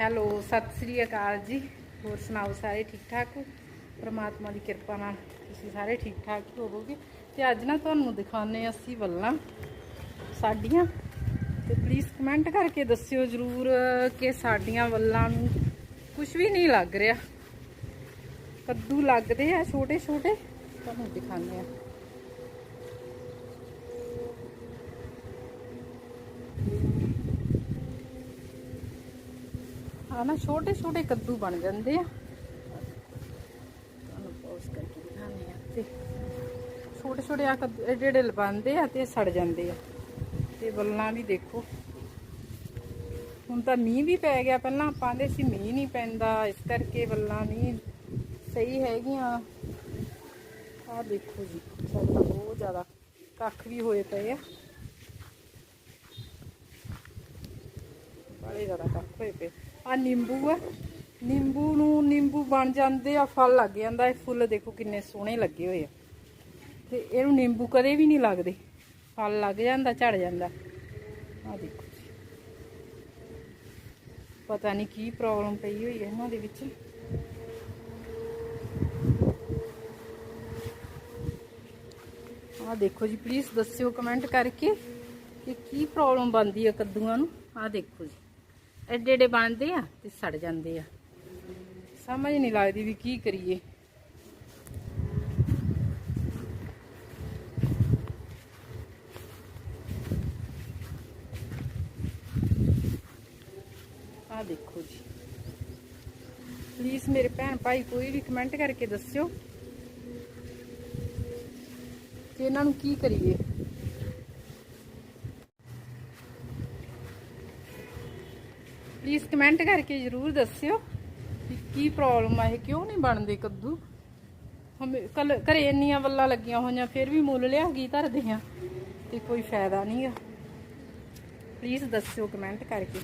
Hello, Sat Sri ਅਕਾਲ ਜੀ। ਹੋਰ ਸੁਣਾਓ ਸਾਰੇ ਠੀਕ ਠਾਕ ਹੋ? ਪ੍ਰਮਾਤਮਾ ਦੀ ਕਿਰਪਾ ਨਾਲ ਤੁਸੀਂ ਸਾਰੇ ਠੀਕ ਠਾਕ ਹੀ ਹੋਵੋਗੇ। ਤੇ ਅੱਜ ਨਾ ਤੁਹਾਨੂੰ ਦਿਖਾਣੇ ਆ ਅਸੀਂ ਵੱਲਾਂ ਸਾਡੀਆਂ। ਤੇ ਪਲੀਜ਼ ਕਮੈਂਟ ਕਰਕੇ ਦੱਸਿਓ ਜਰੂਰ ਕਿ ਸਾਡੀਆਂ ਵੱਲਾਂ ਨੂੰ ਕੁਝ ਵੀ ਨਹੀਂ ਲੱਗ ਰਿਹਾ। ਕੱਦੂ ਲੱਗਦੇ ਆ ਛੋਟੇ ਛੋਟੇ ਤੁਹਾਨੂੰ ਦਿਖਾਉਂਦੇ ਆ ਹਨਾ ਛੋਟੇ ਛੋਟੇ ਕੱਦੂ ਬਣ ਜਾਂਦੇ ਆ। ਤੁਹਾਨੂੰ ਪੋਜ਼ ਕਰਕੇ ਦਿਖਾਉਂਦੇ ਆ ਤੇ ਛੋਟੇ ਛੋਟੇ ਆ ਕੱਦੂ ਜਿਹੜੇ ਲਬਾਉਂਦੇ ਆ ਤੇ ਸੜ ਜਾਂਦੇ ਆ। ਤੇ ਬੱਲਾਂ ਵੀ ਦੇਖੋ। ਹੁਣ ਤਾਂ ਮੀਂਹ ਵੀ ਪੈ ਗਿਆ, ਪਹਿਲਾਂ ਆਪਾਂ ਦੇ ਸੀ ਮੀਂਹ ਨਹੀਂ ਪੈਂਦਾ, ਇਸ ਕਰਕੇ ਬੱਲਾਂ ਨਹੀਂ ਸਹੀ ਹੈਗੀਆਂ। ਆ ਦੇਖੋ ਜੀ, ਸਾਡੇ ਤਾਂ ਬਹੁਤ ਜ਼ਿਆਦਾ ਕੱਖ ਵੀ ਹੋਏ ਪਏ ਆ। ਬੜੇ ਜ਼ਿਆਦਾ ਕੱਖ ਹੋਏ ਪਏ। ਆ ਨਿੰਬੂ ਆ। ਨਿੰਬੂ ਨੂੰ ਨਿੰਬੂ ਬਣ ਜਾਂਦੇ ਆ, ਫਲ ਲੱਗ ਜਾਂਦਾ। ਇਹ ਫੁੱਲ ਦੇਖੋ ਕਿੰਨੇ ਸੋਹਣੇ ਲੱਗੇ ਹੋਏ ਆ। ਤੇ ਇਹਨੂੰ ਨਿੰਬੂ ਕਦੇ ਵੀ ਨਹੀਂ ਲੱਗਦੇ। ਫਲ ਲੱਗ ਜਾਂਦਾ, ਝੜ ਜਾਂਦਾ। ਆ ਦੇਖੋ ਜੀ। ਪਤਾ ਨਹੀਂ ਕੀ ਪ੍ਰੋਬਲਮ ਪਈ ਹੋਈ ਹੈ ਇਹਨਾਂ ਦੇ ਵਿੱਚ। ਆ ਦੇਖੋ ਜੀ ਪਲੀਜ਼ ਦੱਸਿਓ ਕਮੈਂਟ ਕਰਕੇ ਕਿ ਕੀ ਪ੍ਰੋਬਲਮ ਬਣਦੀ ਹੈ ਕੱਦੂਆਂ ਨੂੰ। ਆ ਦੇਖੋ ਜੀ। ਐਡੇ ਐਡੇ ਬਣਦੇ ਆ ਤੇ ਸੜ ਜਾਂਦੇ ਆ। ਸਮਝ ਨਹੀਂ ਲੱਗਦੀ ਵੀ ਕੀ ਕਰੀਏ। ਆ ਦੇਖੋ ਜੀ। ਪਲੀਜ਼ ਮੇਰੇ ਭੈਣ ਭਾਈ, ਕੋਈ ਵੀ ਕਮੈਂਟ ਕਰਕੇ ਦੱਸਿਓ ਕਿ ਇਹਨਾਂ ਨੂੰ ਕੀ ਕਰੀਏ। ਪਲੀਜ਼ ਕਮੈਂਟ ਕਰਕੇ ਜਰੂਰ ਦੱਸਿਓ ਕਿ ਕੀ ਪ੍ਰੋਬਲਮ ਆ, ਇਹ ਕਿਉਂ ਨਹੀਂ ਬਣਦੇ ਕੱਦੂ? ਹਮੇ ਘਰੇ ਇੰਨੀਆਂ ਵੱਲਾਂ ਲੱਗੀਆਂ ਹੋਈਆਂ, ਫਿਰ ਵੀ ਮੁੱਲ ਲਿਆ ਕੀ ਧਰਦੇ ਆ? ਤੇ ਕੋਈ ਫਾਇਦਾ ਨਹੀਂ ਆ। ਪਲੀਜ਼ ਦੱਸਿਓ ਕਮੈਂਟ ਕਰਕੇ।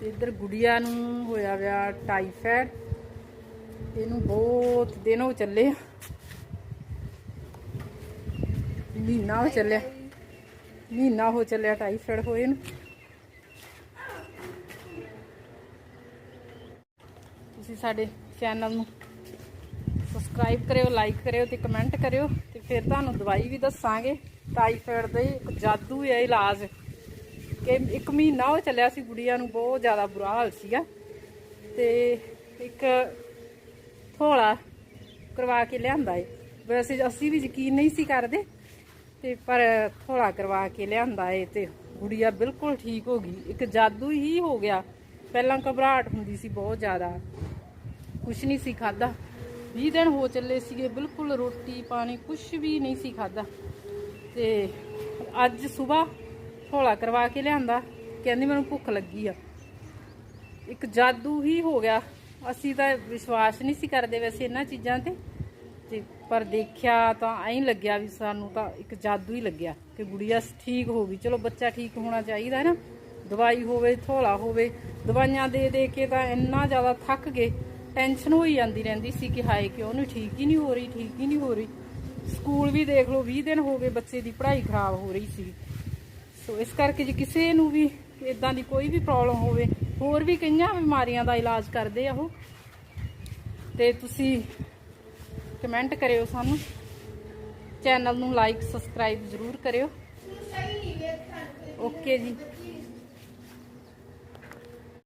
ਤੇ ਇੱਧਰ ਗੁੜੀਆ ਨੂੰ ਹੋਇਆ ਵਿਆ ਟਾਈਫਾਇਡ ਇਹਨੂੰ ਬਹੁਤ ਦਿਨ ਹੋ ਚੱਲੇ ਆ। ਮਹੀਨਾ ਹੋ ਚੱਲਿਆ। ਮਹੀਨਾ ਹੋ ਚੱਲਿਆ ਟਾਈਫਾਇਡ ਹੋਏ ਨੂੰ। ਤੁਸੀਂ ਸਾਡੇ ਚੈਨਲ ਨੂੰ ਸਬਸਕ੍ਰਾਈਬ ਕਰਿਓ ਲਾਈਕ ਕਰਿਓ ਤੇ ਕਮੈਂਟ ਕਰਿਓ ਤੇ ਫਿਰ ਤੁਹਾਨੂੰ ਦਵਾਈ ਵੀ ਦੱਸਾਂਗੇ। ਟਾਈਫਾਇਡ ਦਾ ਇੱਕ ਜਾਦੂ ਹੈ ਇਲਾਜ। ਕਿ ਇੱਕ ਮਹੀਨਾ ਹੋ ਚੱਲਿਆ ਸੀ ਗੁੜੀਆ ਨੂੰ, ਬਹੁਤ ਜ਼ਿਆਦਾ ਬੁਰਾ ਹਾਲ ਸੀਗਾ। ਤੇ ਇੱਕ ਥੋੜਾ ਕਰਵਾ ਕੇ ਲਿਆਂਦਾ ਏ। ਵੈਸੇ ਅਸੀਂ ਵੀ ਯਕੀਨ ਨਹੀਂ ਸੀ ਕਰਦੇ ਤੇ ਪਰ ਥੋੜਾ ਕਰਵਾ ਕੇ ਲਿਆਂਦਾ ਏ ਤੇ ਗੁੜੀਆ ਬਿਲਕੁਲ ਠੀਕ ਹੋ ਗਈ। ਇੱਕ ਜਾਦੂ ਹੀ ਹੋ ਗਿਆ। ਪਹਿਲਾਂ ਘਬਰਾਹਟ ਹੁੰਦੀ ਸੀ ਬਹੁਤ ਜ਼ਿਆਦਾ। ਕੁਛ ਨਹੀਂ ਸੀ ਖਾਦਾ 20 ਦਿਨ ਹੋ ਚੱਲੇ ਸੀਗੇ, ਬਿਲਕੁਲ ਰੋਟੀ ਪਾਣੀ ਕੁਛ ਵੀ ਨਹੀਂ ਸੀ ਖਾਦਾ ਤੇ ਅੱਜ ਸਵੇਰ ਥੋੜਾ ਕਰਵਾ ਕੇ ਲਿਆਂਦਾ। ਕਹਿੰਦੀ ਮੈਨੂੰ ਭੁੱਖ ਲੱਗੀ ਆ। ਇੱਕ ਜਾਦੂ ਹੀ ਹੋ ਗਿਆ। ਅਸੀਂ ਤਾਂ ਵਿਸ਼ਵਾਸ ਨਹੀਂ ਸੀ ਕਰਦੇ ਵੈਸੇ ਇਹਨਾਂ ਚੀਜ਼ਾਂ ਤੇ ਤੇ। ਪਰ ਦੇਖਿਆ ਤਾਂ ਐਂ ਲੱਗਿਆ ਵੀ ਸਾਨੂੰ ਤਾਂ ਇੱਕ ਜਾਦੂ ਹੀ ਲੱਗਿਆ ਕਿ ਗੁੜੀਆ ਠੀਕ ਹੋ ਗਈ। ਚਲੋ ਬੱਚਾ ਠੀਕ ਹੋਣਾ ਚਾਹੀਦਾ ਹੈ ਨਾ। ਦਵਾਈ ਹੋਵੇ, ਥੋਲਾ ਹੋਵੇ, ਦਵਾਈਆਂ ਦੇ ਦੇ ਕੇ ਤਾਂ ਇੰਨਾ ਜ਼ਿਆਦਾ ਥੱਕ ਗਏ। ਟੈਨਸ਼ਨ ਹੋਈ ਜਾਂਦੀ ਰਹਿੰਦੀ ਸੀ ਕਿ ਹਾਏ ਕਿ ਉਹਨੂੰ ਠੀਕ ਹੀ ਨਹੀਂ ਹੋ ਰਹੀ, ਠੀਕ ਹੀ ਨਹੀਂ ਹੋ ਰਹੀ। ਸਕੂਲ ਵੀ ਦੇਖ ਲਓ 20 ਦਿਨ ਹੋ ਗਏ ਬੱਚੇ ਦੀ ਪੜ੍ਹਾਈ ਖਰਾਬ ਹੋ ਰਹੀ ਸੀ। ਸੋ ਇਸ ਕਰਕੇ ਜੇ ਕਿਸੇ ਨੂੰ ਵੀ ਇਦਾਂ ਦੀ ਕੋਈ ਵੀ ਪ੍ਰੋਬਲਮ ਹੋਵੇ, ਹੋਰ ਵੀ ਕਈਆਂ ਬਿਮਾਰੀਆਂ ਦਾ ਇਲਾਜ ਕਰਦੇ ਆ ਉਹ। ਤੇ ਤੁਸੀਂ ਕਮੈਂਟ ਕਰਿਓ ਸਾਨੂੰ। ਚੈਨਲ ਨੂੰ ਲਾਈਕ ਸਬਸਕ੍ਰਾਈਬ ਜ਼ਰੂਰ ਕਰਿਓ। ਓਕੇ ਜੀ।